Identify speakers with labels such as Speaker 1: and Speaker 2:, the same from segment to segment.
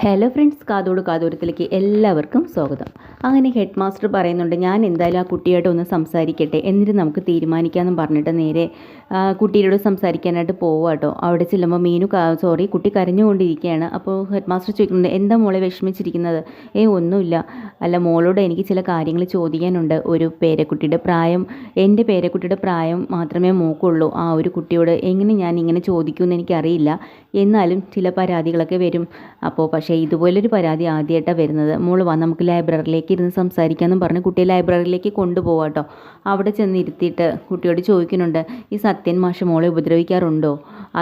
Speaker 1: Hello friends കാതോട് കാതോരത്തിലേക്ക് എല്ലാവർക്കും സ്വാഗതം. അങ്ങനെ ഹെഡ് മാസ്റ്റർ പറയുന്നുണ്ട് ഞാൻ എന്തായാലും ആ കുട്ടിയായിട്ട് ഒന്ന് സംസാരിക്കട്ടെ. എന്നിട്ട് നമുക്ക് തീരുമാനിക്കാമെന്ന് പറഞ്ഞിട്ട് നേരെ കുട്ടിയോട് സംസാരിക്കാനായിട്ട് പോവുക കേട്ടോ അവിടെ ചെല്ലുമ്പോൾ മീനു സോറി കുട്ടി കരഞ്ഞുകൊണ്ടിരിക്കുകയാണ്. അപ്പോൾ ഹെഡ് മാസ്റ്റർ ചോദിക്കുന്നുണ്ട് എന്താ മോളെ വിഷമിച്ചിരിക്കുന്നത്? ഏ ഒന്നുമില്ല. അല്ല മോളോട് എനിക്ക് ചില കാര്യങ്ങൾ ചോദിക്കാനുണ്ട്. ഒരു പേരക്കുട്ടിയുടെ പ്രായം എന്റെ പേരക്കുട്ടിയുടെ പ്രായം മാത്രമേ മോക്കുള്ളൂ. ആ ഒരു കുട്ടിയോട് എങ്ങനെ ഞാൻ ഇങ്ങനെ ചോദിക്കുമെന്ന് എനിക്കറിയില്ല. എന്നാലും ചില പരാതികളൊക്കെ വരും. അപ്പോൾ പക്ഷേ ഇതുപോലൊരു പരാതി ആദ്യമായിട്ടാണ് വരുന്നത്. മോൾ വാ നമുക്ക് ലൈബ്രറിയിലേക്ക് ഇരുന്ന് സംസാരിക്കാമെന്നും പറഞ്ഞ് കുട്ടിയെ ലൈബ്രറിയിലേക്ക് കൊണ്ടുപോകാം കേട്ടോ അവിടെ ചെന്ന് ഇരുത്തിയിട്ട് കുട്ടിയോട് ചോദിക്കുന്നുണ്ട് ഈ സത്യൻ മാഷ് മോളെ ഉപദ്രവിക്കാറുണ്ടോ?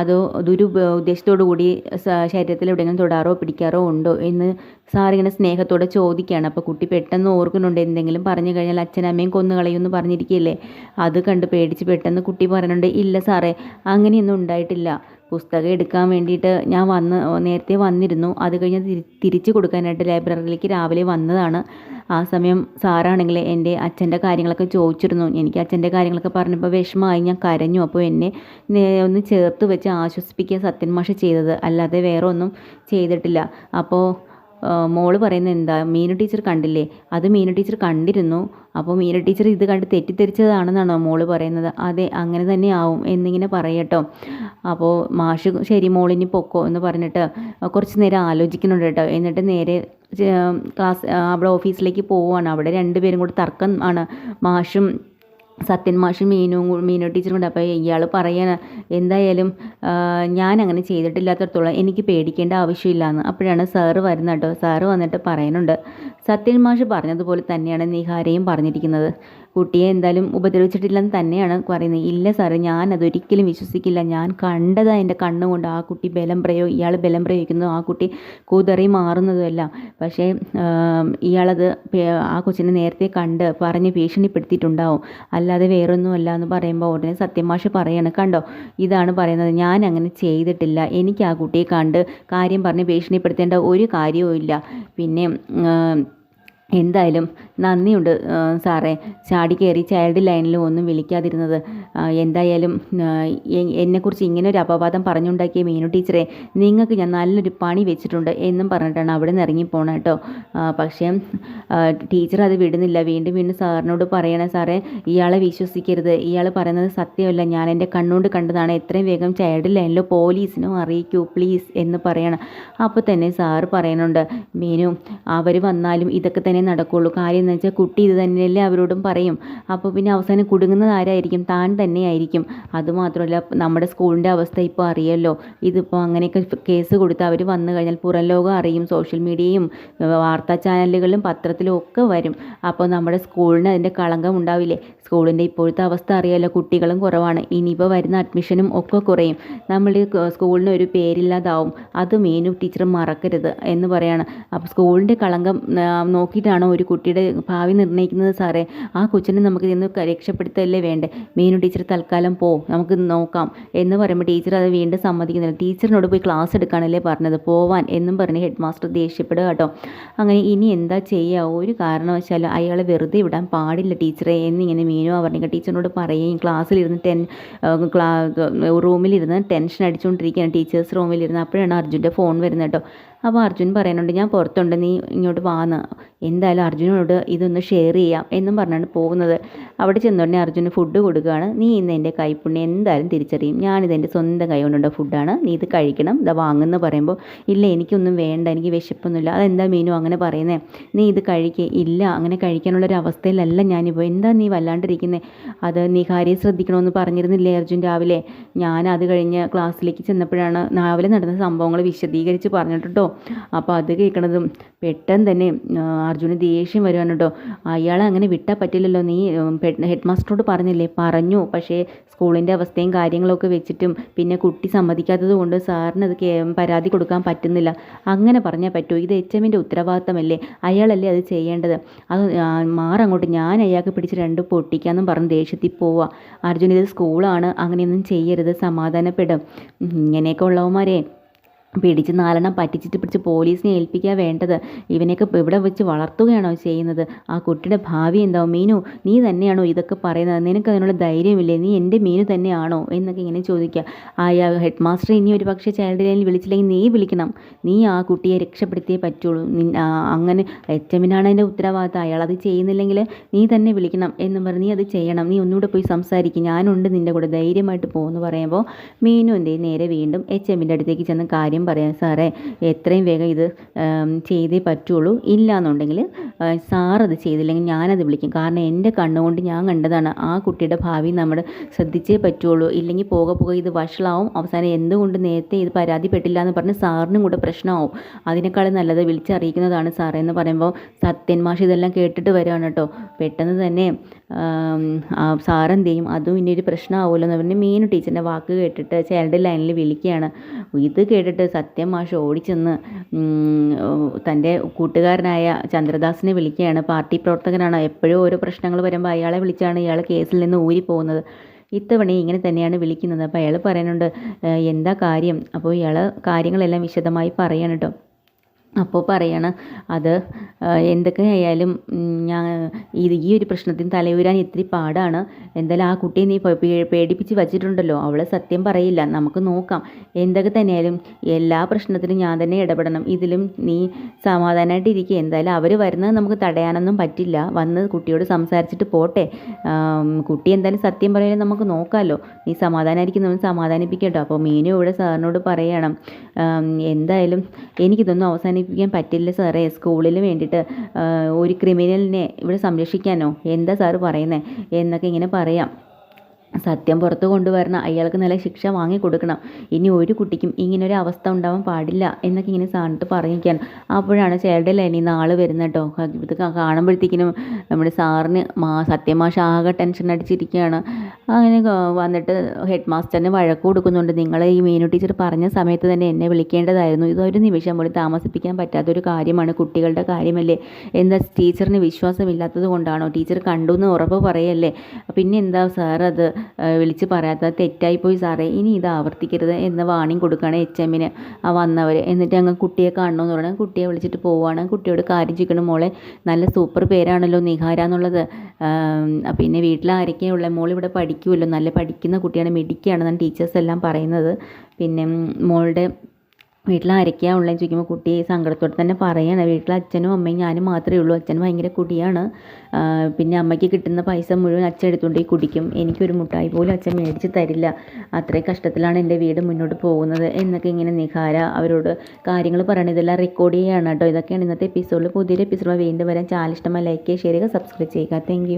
Speaker 1: അതോ ദുരു ഉദ്ദേശത്തോടു കൂടി ശരീരത്തിൽ എവിടെയെങ്കിലും തൊടാറോ പിടിക്കാറോ ഉണ്ടോ? എന്ന് സാറിങ്ങനെ സ്നേഹത്തോടെ ചോദിക്കുകയാണ്. അപ്പോൾ കുട്ടി പെട്ടെന്ന് ഓർക്കുന്നുണ്ട് എന്തെങ്കിലും പറഞ്ഞു കഴിഞ്ഞാൽ അച്ഛനമ്മയും കൊന്നുകളയും കൊന്നു കളയുമെന്ന് പറഞ്ഞിരിക്കുകയല്ലേ? അത് കണ്ട് പേടിച്ച് പെട്ടെന്ന് കുട്ടി പറയുന്നുണ്ട് ഇല്ല സാറേ അങ്ങനെയൊന്നും ഉണ്ടായിട്ടില്ല. പുസ്തകം എടുക്കാൻ വേണ്ടിയിട്ട് ഞാൻ വന്ന് നേരത്തെ വന്നിരുന്നു. അത് കഴിഞ്ഞ് തിരി തിരിച്ചു കൊടുക്കാനായിട്ട് ലൈബ്രറിയിലേക്ക് രാവിലെ വന്നതാണ്. ആ സമയം സാറാണെങ്കിൽ എന്റെ അച്ഛന്റെ കാര്യങ്ങളൊക്കെ ചോദിച്ചിരുന്നു. എനിക്ക് അച്ഛന്റെ കാര്യങ്ങളൊക്കെ പറഞ്ഞപ്പോൾ വിഷമമായി. ഞാൻ കരഞ്ഞു. അപ്പോൾ എന്നെ ഒന്ന് ചേർത്ത് വെച്ച് ആശ്വസിപ്പിക്കുക സത്യൻ മാഷ് ചെയ്തത്. അല്ലാതെ വേറെ ഒന്നും ചെയ്തിട്ടില്ല. അപ്പോൾ മോൾ പറയുന്നത് എന്താ മീനു ടീച്ചർ കണ്ടില്ലേ അത് മീനു ടീച്ചർ കണ്ടിരുന്നു അപ്പോൾ മീനു ടീച്ചർ ഇത് കണ്ട് തെറ്റിദ്ധരിച്ചതാണെന്നാണോ മോൾ പറയുന്നത്? അതെ അങ്ങനെ തന്നെ ആവും എന്നിങ്ങനെ പറയട്ടോ. അപ്പോൾ മാഷ് ശരി മോളിനി പൊക്കോ എന്ന് പറഞ്ഞിട്ട് കുറച്ച് നേരം ആലോചിക്കുന്നുണ്ട് കേട്ടോ. എന്നിട്ട് നേരെ ക്ലാസ് അവിടെ ഓഫീസിലേക്ക് പോവുകയാണ്. അവിടെ രണ്ടുപേരും കൂടി തർക്കം ആണ്. മാഷും സത്യൻ മാഷും മീനും മീനോ ടീച്ചറും കൂടെ അപ്പോൾ ഇയാൾ പറയാൻ എന്തായാലും ഞാൻ അങ്ങനെ ചെയ്തിട്ടില്ലാത്തടത്തോളം എനിക്ക് പേടിക്കേണ്ട ആവശ്യമില്ലാന്ന് അപ്പോഴാണ് സാറ് വരുന്നത് കേട്ടോ. സാറ് വന്നിട്ട് പറയുന്നുണ്ട് സത്യൻ മാഷ് പറഞ്ഞതുപോലെ തന്നെയാണ് നിഹാരയും പറഞ്ഞിരിക്കുന്നത്. കുട്ടിയെ എന്തായാലും ഉപദ്രവിച്ചിട്ടില്ലെന്ന് തന്നെയാണ് പറയുന്നത്. ഇല്ല സാറേ ഞാൻ അതൊരിക്കലും വിശ്വസിക്കില്ല. ഞാൻ കണ്ടതാണ് എന്റെ കണ്ണുകൊണ്ട് ആ കുട്ടി ബലം പ്രയോ ഇയാൾ ബലം പ്രയോഗിക്കുന്നു ആ കുട്ടി കൂതറി മാറുന്നതുമല്ല പക്ഷേ ഇയാളത് ആ കൊച്ചിനെ നേരത്തെ കണ്ട് പറഞ്ഞ് ഭീഷണിപ്പെടുത്തിയിട്ടുണ്ടാവും. അല്ലാതെ വേറൊന്നുമല്ല എന്ന് പറയുമ്പോൾ ഉടനെ സത്യമാഷ് പറയാണ്. കണ്ടോ? ഇതാണ് പറയുന്നത്. ഞാൻ അങ്ങനെ ചെയ്തിട്ടില്ല. എനിക്ക് ആ കുട്ടിയെ കണ്ട് കാര്യം പറഞ്ഞ് ഭീഷണിപ്പെടുത്തേണ്ട ഒരു കാര്യവും ഇല്ല പിന്നെ എന്തായാലും നന്ദിയുണ്ട് സാറേ. ചാടി കയറി ചൈൽഡ് ലൈനിലും ഒന്നും വിളിക്കാതിരുന്നത്. എന്തായാലും എന്നെക്കുറിച്ച് ഇങ്ങനെ ഒരു അപവാദം പറഞ്ഞുണ്ടാക്കിയ മീനു ടീച്ചറെ നിങ്ങൾക്ക് ഞാൻ നല്ലൊരു പണി വെച്ചിട്ടുണ്ട് എന്നും പറഞ്ഞിട്ടാണ് അവിടെ നിന്ന് ഇറങ്ങിപ്പോണ കേട്ടോ. പക്ഷേ ടീച്ചർ അത് വിടുന്നില്ല. വീണ്ടും വീണ്ടും സാറിനോട് പറയണേ സാറേ ഇയാളെ വിശ്വസിക്കരുത്. ഇയാൾ പറയുന്നത് സത്യമല്ല. ഞാൻ എന്റെ കണ്ണുകൊണ്ട് കണ്ടതാണ്. എത്രയും വേഗം ചൈൽഡ് ലൈനിൽ പോലീസിനും അറിയിക്കൂ പ്ലീസ് എന്ന് പറയണം. അപ്പോൾ തന്നെ സാറ് പറയുന്നുണ്ട് മീനു അവർ വന്നാലും ഇതൊക്കെ തന്നെ നടക്കുകയുള്ളൂ കാര്യം എന്ന് വെച്ചാൽ കുട്ടി ഇത് തന്നെയല്ലേ അവരോടും പറയും. അപ്പോൾ പിന്നെ അവസാനം കുടുങ്ങുന്നത് ആരായിരിക്കും? താൻ തന്നെയായിരിക്കും. അതുമാത്രമല്ല നമ്മുടെ സ്കൂളിന്റെ അവസ്ഥ ഇപ്പോൾ അറിയാമല്ലോ ഇതിപ്പോൾ അങ്ങനെയൊക്കെ കേസ് കൊടുത്ത് അവർ വന്നു കഴിഞ്ഞാൽ പുറം ലോകം അറിയും. സോഷ്യൽ മീഡിയയും വാർത്താ ചാനലുകളിലും പത്രത്തിലും ഒക്കെ വരും. അപ്പോൾ നമ്മുടെ സ്കൂളിന് അതിന്റെ കളങ്കം ഉണ്ടാവില്ലേ? സ്കൂളിന്റെ ഇപ്പോഴത്തെ അവസ്ഥ അറിയാമല്ലോ കുട്ടികളും കുറവാണ്. ഇനിയിപ്പോൾ വരുന്ന അഡ്മിഷനും ഒക്കെ കുറയും. നമ്മൾ സ്കൂളിന് ഒരു പേരില്ലാതാവും. അത് മെയിനും ടീച്ചർ മറക്കരുത് എന്ന് പറയാണ്. അപ്പോൾ സ്കൂളിന്റെ കളങ്കം ആ, നോക്കിയിട്ടാണോ ഒരു കുട്ടിയുടെ ഭാവി നിർണയിക്കുന്നത് സാറേ? ആ കൊച്ചിനെ നമുക്ക് ഇന്ന് രക്ഷപ്പെടുത്തല്ലേ വേണ്ടേ? മീനു ടീച്ചർ തൽക്കാലം പോ നമുക്ക് നോക്കാം എന്ന് പറയുമ്പോൾ ടീച്ചർ അത് വീണ്ടും സമ്മതിക്കുന്നില്ല. ടീച്ചറിനോട് പോയി ക്ലാസ് എടുക്കാനല്ലേ പറഞ്ഞത്? പോവാൻ എന്നും പറഞ്ഞ് ഹെഡ് മാസ്റ്റർ ദേഷ്യപ്പെടുക കേട്ടോ. അങ്ങനെ ഇനി എന്താ ചെയ്യുക ഒരു കാരണവശാലും അയാളെ വെറുതെ വിടാൻ പാടില്ല ടീച്ചറെ എന്നിങ്ങനെ മീനു പറഞ്ഞിട്ട് ടീച്ചറിനോട് പറയുകയും ക്ലാസ്സിലിരുന്ന് ടെൻ ക്ലാ റൂമിലിരുന്ന് ടെൻഷൻ അടിച്ചുകൊണ്ടിരിക്കുകയാണ്. ടീച്ചേഴ്സ് റൂമിലിരുന്ന് അപ്പോഴാണ് അർജുന്റെ ഫോൺ വരുന്നത് കേട്ടോ. അപ്പോൾ അർജുൻ പറയുന്നുണ്ട് ഞാൻ പുറത്തുണ്ട് നീ ഇങ്ങോട്ട് വാന്ന് എന്തായാലും അർജുനോട് ഇതൊന്ന് ഷെയർ ചെയ്യാം എന്നും പറഞ്ഞാണ് പോകുന്നത്. അവിടെ ചെന്നോടനെ അർജുന് ഫുഡ് കൊടുക്കുകയാണ്. നീ ഇന്ന് എന്റെ കൈപ്പുണ്യം എന്തായാലും തിരിച്ചറിയും. ഞാനിത് എന്റെ സ്വന്തം കൈ കൊണ്ടുള്ള ഫുഡാണ് നീ ഇത് കഴിക്കണം ഇതാ വാങ്ങുന്നു പറയുമ്പോൾ ഇല്ല എനിക്കൊന്നും വേണ്ട എനിക്ക് വിശപ്പൊന്നുമില്ല. അതെന്താ മീനു അങ്ങനെ പറയുന്നേ? നീ ഇത് കഴിക്കുക ഇല്ല അങ്ങനെ കഴിക്കാനുള്ളൊരു അവസ്ഥയിലല്ല ഞാനിപ്പോൾ എന്താ നീ വല്ലാണ്ടിരിക്കുന്നത് അത് നീ കാര്യം ശ്രദ്ധിക്കണമെന്ന് പറഞ്ഞിരുന്നില്ലേ അർജുൻ രാവിലെ? ഞാൻ അത് കഴിഞ്ഞ് ക്ലാസ്സിലേക്ക് ചെന്നപ്പോഴാണ് രാവിലെ നടന്ന സംഭവങ്ങൾ വിശദീകരിച്ച് പറഞ്ഞിട്ടോ അപ്പോൾ അത് കേൾക്കണതും പെട്ടെന്ന് തന്നെ അർജുന് ദേഷ്യം വരുവാണ് കേട്ടോ. അയാളെ അങ്ങനെ വിട്ടാൽ പറ്റില്ലല്ലോ നീ ഹെഡ് മാസ്റ്ററോട് പറഞ്ഞില്ലേ? പറഞ്ഞു പക്ഷേ സ്കൂളിന്റെ അവസ്ഥയും കാര്യങ്ങളൊക്കെ വെച്ചിട്ടും പിന്നെ കുട്ടി സമ്മതിക്കാത്തത് കൊണ്ട് സാറിന് അത് പരാതി കൊടുക്കാൻ പറ്റുന്നില്ല. അങ്ങനെ പറഞ്ഞാൽ പറ്റൂ. ഇത് എച്ച് എമ്മിന്റെ ഉത്തരവാദിത്തമല്ലേ? അയാളല്ലേ അത് ചെയ്യേണ്ടത്? അത് മാറങ്ങോട്ട്. ഞാൻ അയാൾക്ക് പിടിച്ച് രണ്ട് പൊട്ടിക്കാന്നും പറഞ്ഞ് ദേഷ്യത്തിൽ പോവുക അർജുൻ ഇത് സ്കൂളാണ് അങ്ങനെയൊന്നും ചെയ്യരുത് സമാധാനപ്പെടും. ഇങ്ങനെയൊക്കെ ഉള്ളവന്മാരെ പിടിച്ച് നാലെണ്ണം പറ്റിച്ചിട്ട് പിടിച്ച് പോലീസിനെ ഏൽപ്പിക്കുക വേണ്ടത്. ഇവനെയൊക്കെ ഇവിടെ വെച്ച് വളർത്തുകയാണോ ചെയ്യുന്നത്? ആ കുട്ടിയുടെ ഭാവി എന്താവും മീനു നീ തന്നെയാണോ ഇതൊക്കെ പറയുന്നത്? നിനക്ക് അതിനുള്ള ധൈര്യമില്ലേ? നീ എന്റെ മീനു തന്നെയാണോ? എന്നൊക്കെ ഇങ്ങനെ ചോദിക്കുക ആ ഹെഡ് മാസ്റ്റർ ഇനി ഒരു പക്ഷേ ചൈൽഡ് ലൈനിൽ വിളിച്ചില്ലെങ്കിൽ നീ വിളിക്കണം. നീ ആ കുട്ടിയെ രക്ഷപ്പെടുത്തിയേ പറ്റുള്ളൂ. അങ്ങനെ എച്ച് എമ്മിനാണ് അതിന്റെ ഉത്തരവാദിത്തം. അയാൾ അത് ചെയ്യുന്നില്ലെങ്കിൽ നീ തന്നെ വിളിക്കണം എന്ന് പറഞ്ഞ് നീ അത് ചെയ്യണം. നീ ഒന്നുകൂടെ പോയി സംസാരിക്കും. ഞാനുണ്ട് നിന്റെ കൂടെ ധൈര്യമായിട്ട് പോകുമെന്ന് പറയുമ്പോൾ മീനു എന്തേ നേരെ വീണ്ടും എച്ച് എമ്മിന്റെ അടുത്തേക്ക് ചെന്ന് കാര്യം പറയാം സാറേ എത്രയും വേഗം ഇത് ചെയ്തേ പറ്റുള്ളൂ. ഇല്ല എന്നുണ്ടെങ്കിൽ സാറത് ചെയ്തില്ലെങ്കിൽ ഞാനത് വിളിക്കും. കാരണം എന്റെ കണ്ണുകൊണ്ട് ഞാൻ കണ്ടതാണ് ആ കുട്ടിയുടെ ഭാവി നമ്മൾ ശ്രദ്ധിച്ചേ പറ്റുള്ളൂ. ഇല്ലെങ്കിൽ പോകെ പോകെ ഇത് വഷളാവും. അവസാനം എന്തുകൊണ്ട് നേരത്തെ ഇത് പരാതിപ്പെട്ടില്ല എന്ന് പറഞ്ഞ് സാറിനും കൂടെ പ്രശ്നമാവും. അതിനേക്കാളും നല്ലത് വിളിച്ചറിയിക്കുന്നതാണ് സാറേ എന്ന് പറയുമ്പോൾ സത്യൻ മാഷ് ഇതെല്ലാം കേട്ടിട്ട് വരികയാണ് കേട്ടോ. പെട്ടെന്ന് തന്നെ സാറെന്ത് ചെയ്യും? അതും ഇനി ഒരു പ്രശ്നമാവുമല്ലോ എന്ന് പറഞ്ഞ് മെയിൻ ടീച്ചറിന്റെ വാക്ക് കേട്ടിട്ട് ചൈൽഡ് ലൈനിൽ വിളിക്കുകയാണ്. ഇത് കേട്ടിട്ട് സത്യം മാഷ് ഓടിച്ചെന്ന് തന്റെ കൂട്ടുകാരനായ ചന്ദ്രദാസിനെ വിളിക്കുകയാണ്. പാർട്ടി പ്രവർത്തകനാണ്. എപ്പോഴും ഓരോ പ്രശ്നങ്ങൾ വരുമ്പോൾ അയാളെ വിളിച്ചാണ് ഇയാൾ കേസിൽ നിന്ന് ഊരി പോകുന്നത്. ഇങ്ങനെ തന്നെയാണ് വിളിക്കുന്നത്. അപ്പോൾ അയാൾ പറയുന്നുണ്ട് എന്താ കാര്യം? അപ്പോൾ ഇയാൾ കാര്യങ്ങളെല്ലാം വിശദമായി പറയണം കേട്ടോ. അപ്പോൾ പറയണം അത് എന്തൊക്കെ ആയാലും ഞാൻ ഈ ഒരു പ്രശ്നത്തിന് തലയൂരാൻ ഇത്തിരി പാടാണ്. എന്തായാലും ആ കുട്ടിയെ നീ പേടിപ്പിച്ച് വച്ചിട്ടുണ്ടല്ലോ. അവളെ സത്യം പറയില്ല. നമുക്ക് നോക്കാം. എന്തൊക്കെ തന്നെയായാലും എല്ലാ പ്രശ്നത്തിലും ഞാൻ തന്നെ ഇടപെടണം. ഇതിലും നീ സമാധാനമായിട്ട് ഇരിക്കുക എന്തായാലും അവർ വരുന്നത് നമുക്ക് തടയാനൊന്നും പറ്റില്ല. വന്ന് കുട്ടിയോട് സംസാരിച്ചിട്ട് പോട്ടെ. കുട്ടി എന്തായാലും സത്യം പറയാനും നമുക്ക് നോക്കാമല്ലോ നീ സമാധാനമായിരിക്കുന്നവൻ സമാധാനിപ്പിക്കട്ടോ. അപ്പോൾ മീനു ഇവിടെ സാറിനോട് പറയണം. എന്തായാലും എനിക്കിതൊന്നും അവസാനിപ്പിക്കാൻ പറ്റില്ല സാറേ. സ്കൂളിൽ വേണ്ടിയിട്ട് ഒരു ക്രിമിനലിനെ ഇവിടെ സംരക്ഷിക്കാനോ? എന്താ സാറ് പറയുന്നത് എന്നൊക്കെ ഇങ്ങനെ പറയാം. സത്യം പുറത്തു കൊണ്ടുവരണം. അയാൾക്ക് നല്ല ശിക്ഷ വാങ്ങി കൊടുക്കണം. ഇനി ഒരു കുട്ടിക്കും ഇങ്ങനെ ഒരു അവസ്ഥ ഉണ്ടാവാൻ പാടില്ല എന്നൊക്കെ ഇങ്ങനെ സാറിട്ട് പറഞ്ഞിരിക്കാൻ അപ്പോഴാണ് ചേട്ടൻ ലൈനിൽ നാൾ വരുന്നത് കേട്ടോ. ഇത് കാണുമ്പോഴത്തേക്കിനും നമ്മുടെ സാറിന് മാ സത്യമാഷ ആകെ ടെൻഷൻ അടിച്ചിരിക്കുകയാണ്. അങ്ങനെ വന്നിട്ട് ഹെഡ് മാസ്റ്ററിന് വഴക്ക് കൊടുക്കുന്നുണ്ട്. നിങ്ങൾ ഈ മീനു ടീച്ചർ പറഞ്ഞ സമയത്ത് തന്നെ എന്നെ വിളിക്കേണ്ടതായിരുന്നു. ഇത് ഒരു നിമിഷം പോലും താമസിപ്പിക്കാൻ പറ്റാത്തൊരു കാര്യമാണ് കുട്ടികളുടെ കാര്യമല്ലേ? എന്താ ടീച്ചറിന് വിശ്വാസമില്ലാത്തത് കൊണ്ടാണോ? ടീച്ചർ കണ്ടു എന്ന് ഉറപ്പ് പറയല്ലേ? പിന്നെ എന്താ സാർ അത്? വിളിച്ച് പറയാത്ത തെറ്റായിപ്പോയി സാറേ. ഇനി ഇത് ആവർത്തിക്കരുത് എന്ന് വാണിംഗ് കൊടുക്കുകയാണ് എച്ച് എമ്മിന്. വന്നവർ എന്നിട്ട് അങ്ങ് കുട്ടിയെ കാണണമെന്ന് പറഞ്ഞാൽ കുട്ടിയെ വിളിച്ചിട്ട് പോവുകയാണ് കുട്ടിയോട് കാര്യം ചോദിക്കണം. മോളെ നല്ല സൂപ്പർ പേരാണല്ലോ നിഹാര എന്നുള്ളത്. പിന്നെ ഉള്ളത്? മോൾ ഇവിടെ പഠിക്കുമല്ലോ നല്ല പഠിക്കുന്ന കുട്ടിയാണ്. മിടിക്കുകയാണെന്നാണ് ടീച്ചേഴ്സ് എല്ലാം പറയുന്നത്. പിന്നെ മോളുടെ വീട്ടിൽ ഉള്ളതെന്ന് ചോദിക്കുമ്പോൾ കുട്ടി സങ്കടത്തോടെ തന്നെ പറയാണ്. വീട്ടിൽ അച്ഛനും അമ്മയും ഞാനും മാത്രമേ ഉള്ളൂ. അച്ഛൻ ഭയങ്കര കുടിയാണ്. പിന്നെ അമ്മയ്ക്ക് കിട്ടുന്ന പൈസ മുഴുവൻ അച്ഛൻ എടുത്തുകൊണ്ട് പോയി കുടിക്കും. എനിക്കൊരു മുട്ടായി പോലും അച്ഛൻ മേടിച്ച് തരില്ല. അത്രയും കഷ്ടത്തിലാണ് എന്റെ വീട് മുന്നോട്ട് പോകുന്നത് എന്നൊക്കെ ഇങ്ങനെ നിഹാര അവരോട് കാര്യങ്ങൾ പറയണം ഇതെല്ലാം റെക്കോർഡ് ചെയ്യുകയാണ് കേട്ടോ. ഇതൊക്കെയാണ് ഇന്നത്തെ എപ്പിസോഡിൽ പുതിയൊരു എപ്പിസോഡ് വീണ്ടും വരാൻ ചാനൽ ഇഷ്ടമായി ലൈക്ക് ചെയ്യുക ഷെയർ ചെയ്യുക. സബ്സ്ക്രൈബ് ചെയ്യുക താങ്ക്